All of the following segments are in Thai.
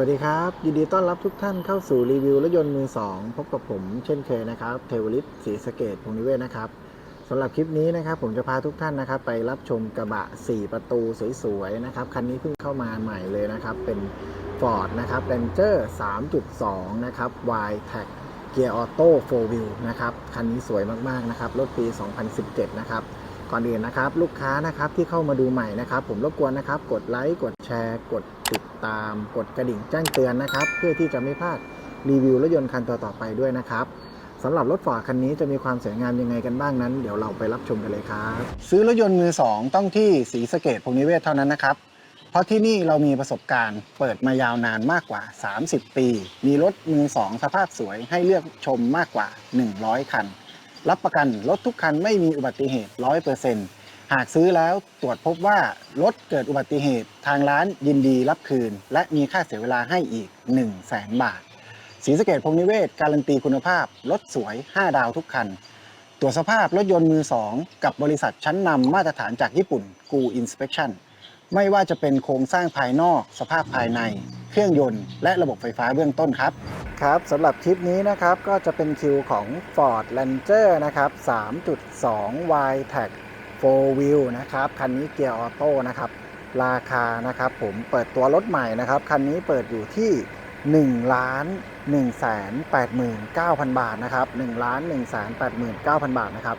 สวัสดีครับ ยินดีต้อนรับทุกท่านเข้าสู่รีวิวรถยนต์มือ2พบกับผมเช่นเคยนะครับ เทวลิตศรีสะเกดพงนิเวศนะครับสำหรับคลิปนี้นะครับ ผมจะพาทุกท่านนะครับ ไปรับชมกระบะ 4 ประตูสวยๆนะครับ คันนี้เพิ่งเข้ามาใหม่เลยนะครับ เป็น Ford นะครับ Ranger 3.2 นะครับ Y Tech เกียร์ออโต้ 4 Wheel นะครับ คันนี้สวยมากๆนะครับ รถปี 2017 นะครับ ก่อนอื่นนะครับ ลูกค้านะครับที่เข้ามาดูใหม่นะครับ ผมรบกวนนะครับ กดไลค์กดแชร์ กดติดตาม กดกระดิ่งแจ้งเตือนนะครับ เพื่อที่จะไม่พลาดรีวิวรถยนต์คันต่อๆไปด้วยนะครับสำหรับรถฟอร์ดคันนี้จะมีความสวยงามยังไงกันบ้างนั้น เดี๋ยวเราไปรับชมกันเลยครับ ซื้อรถยนต์มือ2ต้องที่ศรีสะเกดพงนิเวศเท่านั้นนะครับ เพราะที่นี่เรามีประสบการณ์เปิดมายาวนานมากกว่า 30 ปี มีรถมือ2สภาพสวยให้เลือกชมมากกว่า 100 คัน รับประกันรถทุกคันไม่มีอุบัติเหตุ 100%หากซื้อแล้วตรวจพบว่ารถเกิดอุบัติเหตุ ทางร้านยินดีรับคืน และมีค่าเสียเวลาให้อีก 1 0 0 0 0แสนบาทศรีสะเกดพงนิเวศการันตีคุณภาพ รถสวย 5 ดาวทุกคัน ตรวจสภาพรถยนต์มือ 2 กับบริษัทชั้นนำมาตรฐานจากญี่ปุ่นกูอินสเป t ชั่น ไม่ว่าจะเป็นโครงสร้างภายนอก สภาพภายใน เครื่องยนต์ และระบบไฟฟ้าเบื้องต้นครับ ครับสำหรับคลิปนี้นะครับก็จะเป็นคิวของ Ford Ranger นะครับ3.2 Y Tech 4 Wheel นะครับคันนี้เกียร์ออโต้นะครับราคานะครับผมเปิดตัวรถใหม่นะครับคันนี้เปิดอยู่ที่1ล้าน1 8 9 0 0 0 บาทนะครับ1ล้าน1 8 9 0 0 0 บาทนะครับ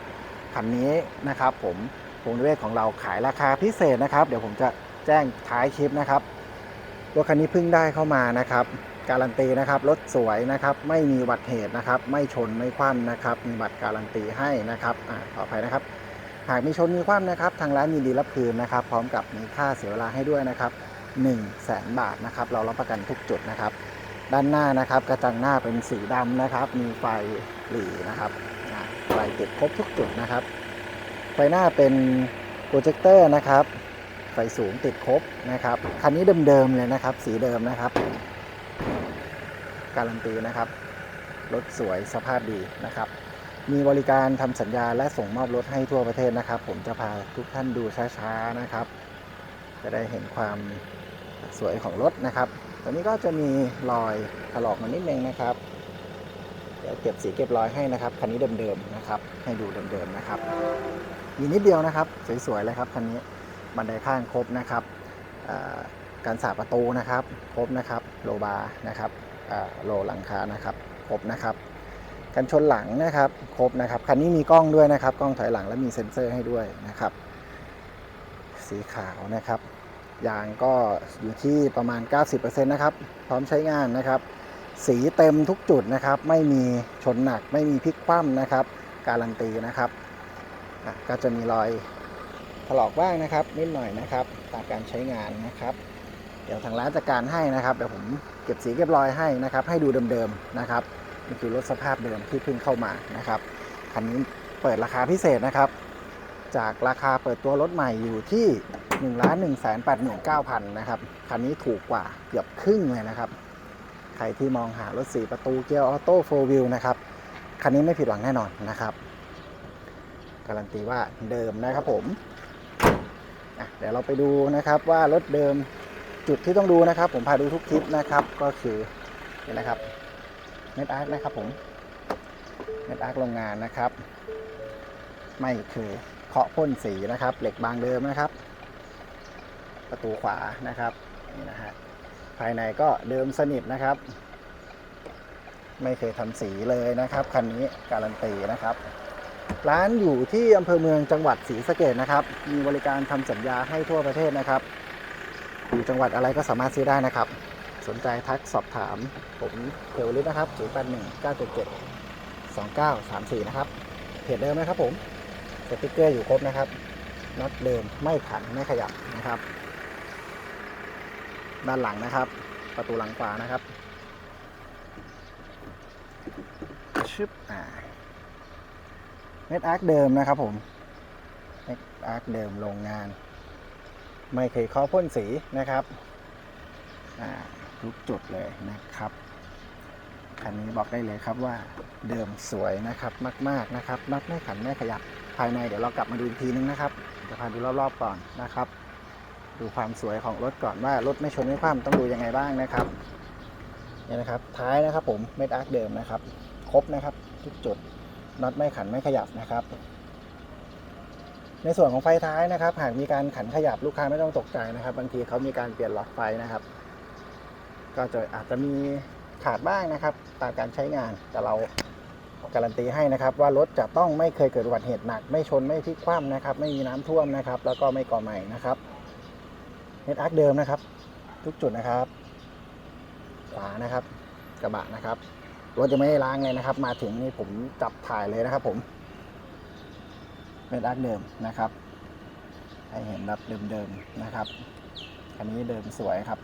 คันนี้นะครับผม พงนิเวศของเราขายราคาพิเศษนะครับ เดี๋ยวผมจะแจ้งท้ายคลิปนะครับรถคันนี้เพิ่งได้เข้ามานะครับ การันตีนะครับรถสวยนะครับ ไม่มีอุบัติเหตุนะครับ ไม่ชนไม่คว่ำนะครับ มีบัตรการันตีให้นะครับอ่าขออภัยนะครับ หากมีชนมีคว่ำนะครับ ทางร้านยินดีรับคืนนะครับ พร้อมกับมีค่าเสียเวลาให้ด้วยนะครับ1 0 0 0 0แสนบาทนะครับ เรารับประกันทุกจุดนะครับ ด้านหน้านะครับกระจังหน้าเป็นสีดำนะครับ มีไฟหลีนะครับไฟติดครบทุกจุดนะครับ ฟหน้าเป็นโปรเจคเตอร์นะครับ ไฟสูงติดครบนะครับ คันนี้เดิมๆเลยนะครับ สีเดิมนะครับ การันตีนะครับ รถสวยสภาพดีนะครับ มีบริการทำสัญญาและส่งมอบรถให้ทั่วประเทศนะครับ ผมจะพาทุกท่านดูช้าๆนะครับ จะได้เห็นความสวยของรถนะครับ ตอนนี้ก็จะมีรอยถลอกมานิดนึงนะครับ เก็บสีเก็บรอยให้นะครับคันนี้เดิมๆนะครับ ให้ดูเดิมๆนะครับ มีนิดเดียวนะครับ สวยๆเลยครับคันนี้บันไดข้างครบนะครับการสาประตูนะครับ ครบนะครับโลบาร์นะครับโลหลังคานะครับ ครบนะครับกันชนหลังนะครับ ครบนะครับคันนี้มีกล้องด้วยนะครับ กล้องถอยหลังและมีเซ็นเซอร์ให้ด้วยนะครับ สีขาวนะครับยางก็อยู่ที่ประมาณ 90%นะครับ พร้อมใช้งานนะครับ สีเต็มทุกจุดนะครับ ไม่มีชนหนักไม่มีพลิกคว่ำนะครับ การันตีนะครับก็จะมีรอยถลอกบ้างนะครับ นิดหน่อยนะครับตามการใช้งานนะครับ เดี๋ยวทางร้านจัดการให้นะครับเดี๋ยวผมเก็บสีเก็บรอยให้นะครับ ให้ดูเดิมๆนะครับนี่คือรถสภาพเดิมที่เพิ่งเข้ามานะครับคันนี้เปิดราคาพิเศษนะครับ จากราคาเปิดตัวรถใหม่อยู่ที่1นึ่งล้านหนึ่งแสนแปดหมื่นเก้าพันนะครับคันนี้ถูกกว่าเกือบครึ่งเลยนะครับ รที่มองหารถ 4 ประตูเกียร์ออโต้โฟวิลนะครับ คันนี้ไม่ผิดหวังแน่นอนนะครับ การันตีว่าเดิมนะครับผมเดี๋ยวเราไปดูนะครับว่ารถเดิมจุดที่ต้องดูนะครับ ผมพาดูทุกคลิปนะครับก็คือนี่นะครับเน็ตอาร์คนะครับผมเน็ตอาร์คโรงงานนะครับ ไม่เคยเคาะพ่นสีนะครับ เหล็กบางเดิมนะครับ ประตูขวานะครับนี่นะฮะ ภายในก็เดิมสนิทนะครับ ไม่เคยทำสีเลยนะครับ คันนี้การันตีนะครับ ร้านอยู่ที่อำเภอเมืองจังหวัดศรีสะเกดนะครับ มีบริการทำสัญญาให้ทั่วประเทศนะครับอยู่จังหวัดอะไรก็สามารถซื้อได้นะครับ สนใจทักสอบถาม ผมเทวลิตนะครับ0 8 1 9 7 7 2 9 3 4 นะครับเพจเดิมนะครับผมสติ๊กเกอร์อยู่ครบนะครับน็อตเดิมไม่ขันไม่ขยับนะครับ ด้านหลังนะครับ ประตูหลังขวานะครับชึบอ่าเม็ดอาร์คเดิมนะครับผมเม็ดอาร์คเดิมโรงงาน ไม่เคยเคาะพ่นสีนะครับอ่าทุกจุดเลยนะครับคันนี้บอกได้เลยครับว่าเดิมสวยนะครับมาก ๆนะครับน็อตไม่ขันไม่ขยับภายในเดี๋ยวเรากลับมาดูอีกทีนึงนะครับจะพาดูรอบๆก่อนนะครับ ดูความสวยของรถก่อนว่ารถไม่ชนไม่คว่ำต้องดูยังไงบ้างนะครับเนี่ยนะครับท้ายนะครับผมเม็ดอาร์คเดิมนะครับ ครบนะครับทุกจุดน็อตไม่ขันไม่ขยับนะครับ ในส่วนของไฟท้ายนะครับ หากมีการขันขยับลูกค้าไม่ต้องตกใจนะครับ บางทีเขามีการเปลี่ยนหลอดไฟนะครับ ก็จะอาจจะมีขาดบ้างนะครับ ตามการใช้งานแต่เราการันตีให้นะครับ ว่ารถจะต้องไม่เคยเกิดอุบัติเหตุหนัก ไม่ชนไม่พลิกคว่ำนะครับ ไม่มีน้ำท่วมนะครับ แล้วก็ไม่ก่อใหม่นะครับ เม็ดอาร์คเดิมนะครับ ทุกจุดนะครับ ขวานะครับ กระบะนะครับรถจะไม่ได้ล้างเลยนะครับ มาถึงนี่ผมจับถ่ายเลยนะครับ ผมเม็ดอาร์คเดิมนะครับ ให้เห็นแบบเดิมๆนะครับคันนี้เดิมสวยครับ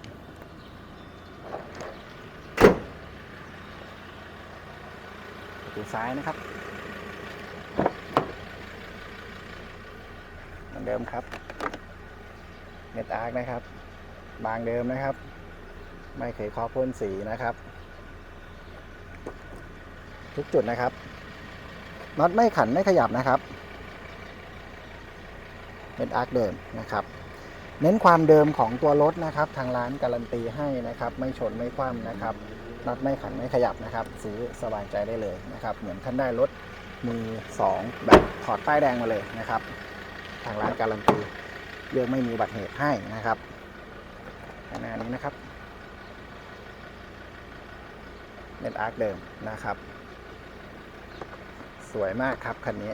ประตูซ้ายนะครับเหมือนเดิมครับ เม็ดอาร์คนะครับ บางเดิมนะครับ ไม่เคยเคาะพ่นสีนะครับ ทุกจุดนะครับน็อตไม่ขันไม่ขยับนะครับเม็ดอาร์คเดิมนะครับ เน้นความเดิมของตัวรถนะครับ ทางร้านการันตีให้นะครับ ไม่ชนไม่คว่ำนะครับน็อตไม่ขันไม่ขยับนะครับ ซื้อสบายใจได้เลยนะครับ เหมือนท่านได้รถมือสองแบบถอดป้ายแดงมาเลยนะครับ ทางร้านการันตี เรื่องไม่มีอุบัติเหตุให้นะครับขณะนี้นะครับเน็ตอาร์คเดิมนะครับ สวยมากครับคันนี้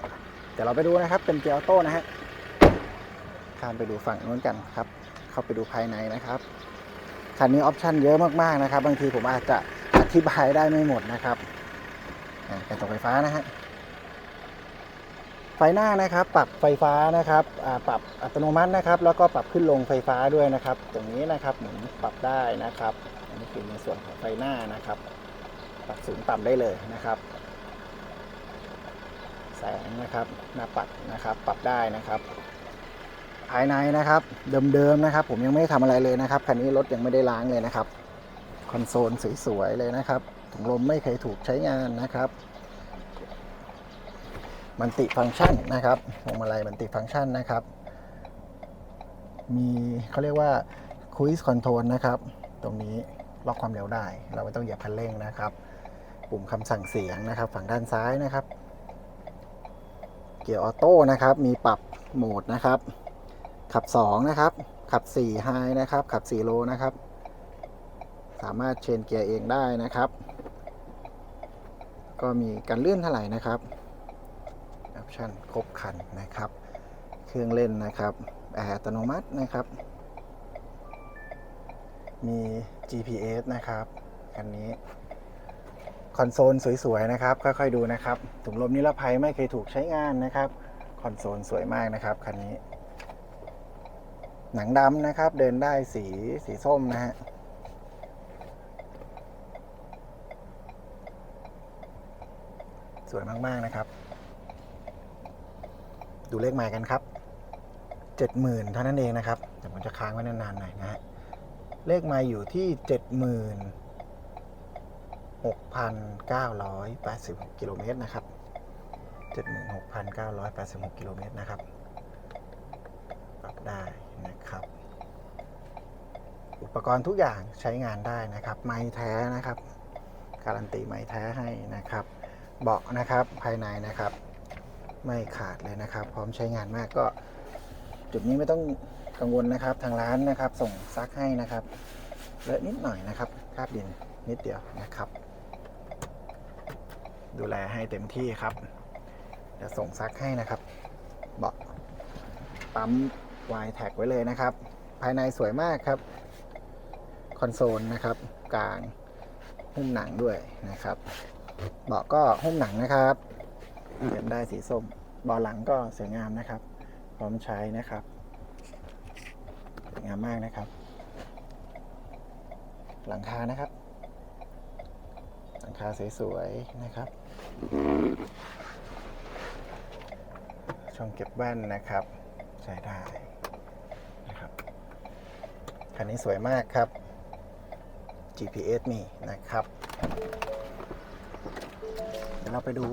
เดี๋ยวเราไปดูนะครับเป็นเกียร์ออโต้นะฮะข้ามไปดูฝั่งนู้นกันครับ เข้าไปดูภายในนะครับคันนี้ออปชันเยอะมากๆนะครับ บางทีผมอาจจะอธิบายได้ไม่หมดนะครับอ่ากระจกไฟฟ้านะฮะ ไฟหน้านะครับ ปรับไฟฟ้านะครับอ่าปรับอัตโนมัตินะครับ แล้วก็ปรับขึ้นลงไฟฟ้าด้วยนะครับ ตรงนี้นะครับหมุนปรับได้นะครับอันนี้คือในส่วนของไฟหน้านะครับ ปรับสูงต่ำได้เลยนะครับ แสงนะครับหน้าปัดนะครับ ปรับได้นะครับ ภายในนะครับ เดิมๆนะครับ ผมยังไม่ได้ทำอะไรเลยนะครับคันนี้รถยังไม่ได้ล้างเลยนะครับคอนโซลสวยๆเลยนะครับถุงลมไม่เคยถูกใช้งานนะครับ มันติฟังก์ชันนะครับพวงมาลัยมันติฟังก์ชันนะครับ มีเขาเรียกว่า Cruise Control นะครับ ตรงนี้ล็อกความเร็วได้ เราไม่ต้องเหยียบคันเร่งนะครับ ปุ่มคำสั่งเสียงนะครับ ฝั่งด้านซ้ายนะครับ เกียร์ออโต้นะครับ มีปรับโหมดนะครับ ขับ 2 นะครับ ขับ4 High นะครับ ขับ4 Low นะครับ สามารถเชนเกียร์เองได้นะครับ ก็มีการเลื่อนเท่าไหร่นะครับ ชันครบคันนะครับ เครื่องเล่นนะครับแอร์อัตโนมัตินะครับ มี GPS นะครับคันนี้คอนโซลสวยๆนะครับ ค่อยๆดูนะครับ ถุงลมนิรภัยไม่เคยถูกใช้งานนะครับ คอนโซลสวยมากนะครับคันนี้ หนังดำนะครับ เดินได้สีสีส้มนะฮะสวยมากๆนะครับ ดูเลขหมายกันครับเจ็ดหมื่นเท่านั้นเองนะครับเดี๋ยวผมจะค้างไว้นานๆหน่อยนะฮะเลขหมายอยู่ที่เจ็ดหมื่นหกพันเก้าร้อยแปดสิบกิโลเมตรนะครับเจ็ดหมื่นหกพันเก้าร้อยแปดสิบหกกิโลเมตรนะครับปรับได้นะครับอุปกรณ์ทุกอย่างใช้งานได้นะครับ ไม้แท้นะครับ การันตีไม้แท้ให้นะครับ เบาะนะครับภายในนะครับ ไม่ขาดเลยนะครับ พร้อมใช้งานมากก็ จุดนี้ไม่ต้องกังวลนะครับ ทางร้านนะครับ ส่งซักให้นะครับเลอะนิดหน่อยนะครับคราบดินนิดเดียวนะครับ ดูแลให้เต็มที่ครับเดี๋ยวส่งซักให้นะครับ เบาะปั๊มวายแท็กไว้เลยนะครับ ภายในสวยมากครับ คอนโซลนะครับ กลางหุ้มหนังด้วยนะครับ เบาะก็หุ้มหนังนะครับ เก็บได้สีส้มบาะหลังก็สวยงามนะครับ พร้อมใช้นะครับสวยงามมากนะครับ หลังคานะครับ หลังคาสวยๆนะครับ ช่องเก็บแว่นนะครับ ใช้ได้นะครับคันนี้สวยมากครับ GPS มีนะครับ เดี๋ยวเราไปดู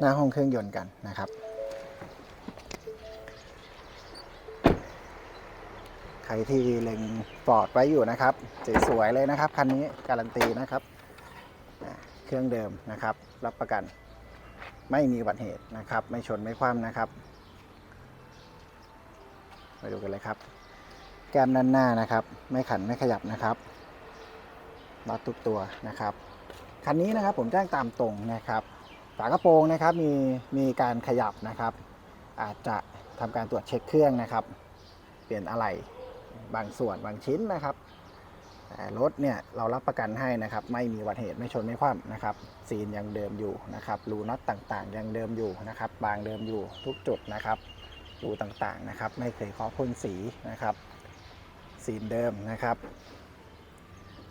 หน้าห้องเครื่องยนต์กันนะครับ ใครที่เล็งฟอร์ดไว้อยู่นะครับสวยๆเลยนะครับคันนี้การันตีนะครับ เครื่องเดิมนะครับ รับประกันไม่มีอุบัติเหตุนะครับ ไม่ชนไม่คว่ำนะครับมาดูกันเลยครับ แก้มด้านหน้านะครับ ไม่ขันไม่ขยับนะครับน็อตทุกตัวนะครับคันนี้นะครับผมแจ้งตามตรงนะครับ ฝากระโปรงนะครับมีมีการขยับนะครับ อาจจะทำการตรวจเช็คเครื่องนะครับ เปลี่ยนอะไหล่บางส่วนบางชิ้นนะครับแต่รถเนี่ยเรารับประกันให้นะครับ ไม่มีอุบัตเหตุไม่ชนไม่คว่ำนะครับซีนยังเดิมอยู่นะครับรูน็อตต่างๆ ยังเดิมอยู่นะครับ บางเดิมอยู่ทุกจุดนะครับรูต่างๆนะครับ ไม่เคยเคาะพ่นสีนะครับซีนเดิมนะครับ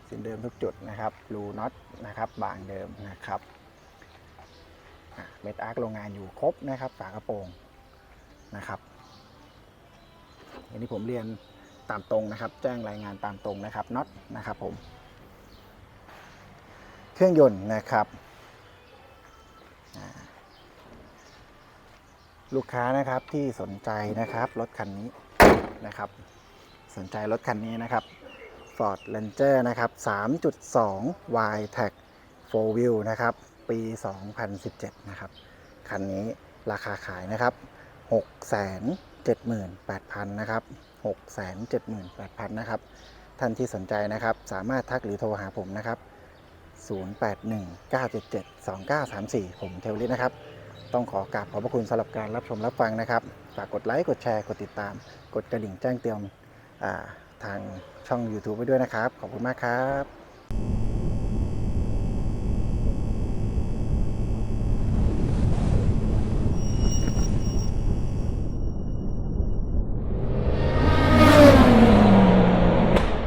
ซีนเดิมทุกจุดนะครับรูน็อตนะครับ บางเดิมนะครับ เม็ดอาร์คโรงงานอยู่ครบนะครับ ฝากระโปรงนะครับอันนี้ผมเรียนตามตรงนะครับ แจ้งรายงานตามตรงนะครับน็อตนะครับผม เครื่องยนต์นะครับลูกค้านะครับที่สนใจนะครับรถคันนี้นะครับ สนใจรถคันนี้นะครับ Ford Ranger นะครับ 3.2 Y Tech 4 Wheel นะครับ ปี 2017 นะครับ คันนี้ราคาขายนะครับ 678,000 นะครับ 678,000 นะครับ ท่านที่สนใจนะครับ สามารถทักหรือโทรหาผมนะครับ 0819772934 ผมเทวลิตนะครับ ต้องขอกราบขอบพระคุณสำหรับการรับชมรับฟังนะครับ ฝากกดไลค์ กดแชร์ กดติดตาม กดกระดิ่งแจ้งเตือนทางช่อง YouTube ไว้ด้วยนะครับ ขอบคุณมากครับ